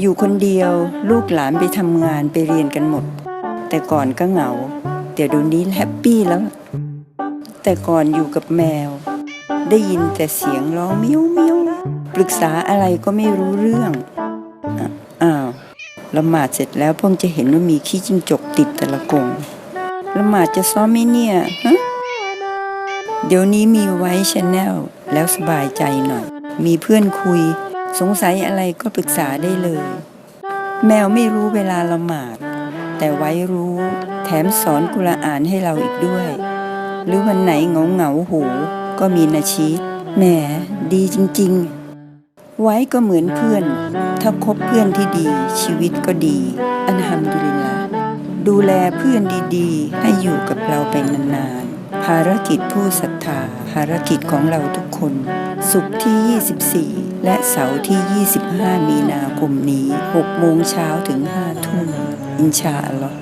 อยู่คนเดียวลูกหลานไปทำงานไปเรียนกันหมด แต่ก่อนก็เหงาเดี๋ยวดูนี้แฮปปี้แล้ว แต่ก่อนอยู่กับแมว ได้ยินแต่เสียงร้องเมี้ยวเมี้ยวปรึกษาอะไรก็ไม่รู้เรื่องอ้าวละหมาดเสร็จแล้วเพิ่งจะเห็นว่ามีขี้จิ้งจกติดแต่ละกงละหมาดจะซ้อมไหมเนี่ยฮะเดี๋ยวนี้มีไว้ชแนลแล้วสบายใจหน่อย มีเพื่อนคุย สงสัยอะไรก็ปรึกษาได้เลย แมวไม่รู้เวลาละหมาด แต่ไว้รู้แถมสอนกุรอานให้เราอีกด้วย หรือวันไหนเหงาเหงาหูก็มีนาชีตแหมดีจริง ๆ ไว้ก็เหมือนเพื่อน ถ้าคบเพื่อนที่ดี ชีวิตก็ดี อันฮัมดุลิลละดูแลเพื่อนดีๆ ให้อยู่กับเราไปนานๆ ภารกิจผู้ศรัทธา ภารกิจของเราทุกคน สุขที่ 24 และเสาร์ที่ 25 มีนาคมนี้ 6 โมงเช้าถึง 5 ทุ่ม อินชาอัลลอฮ์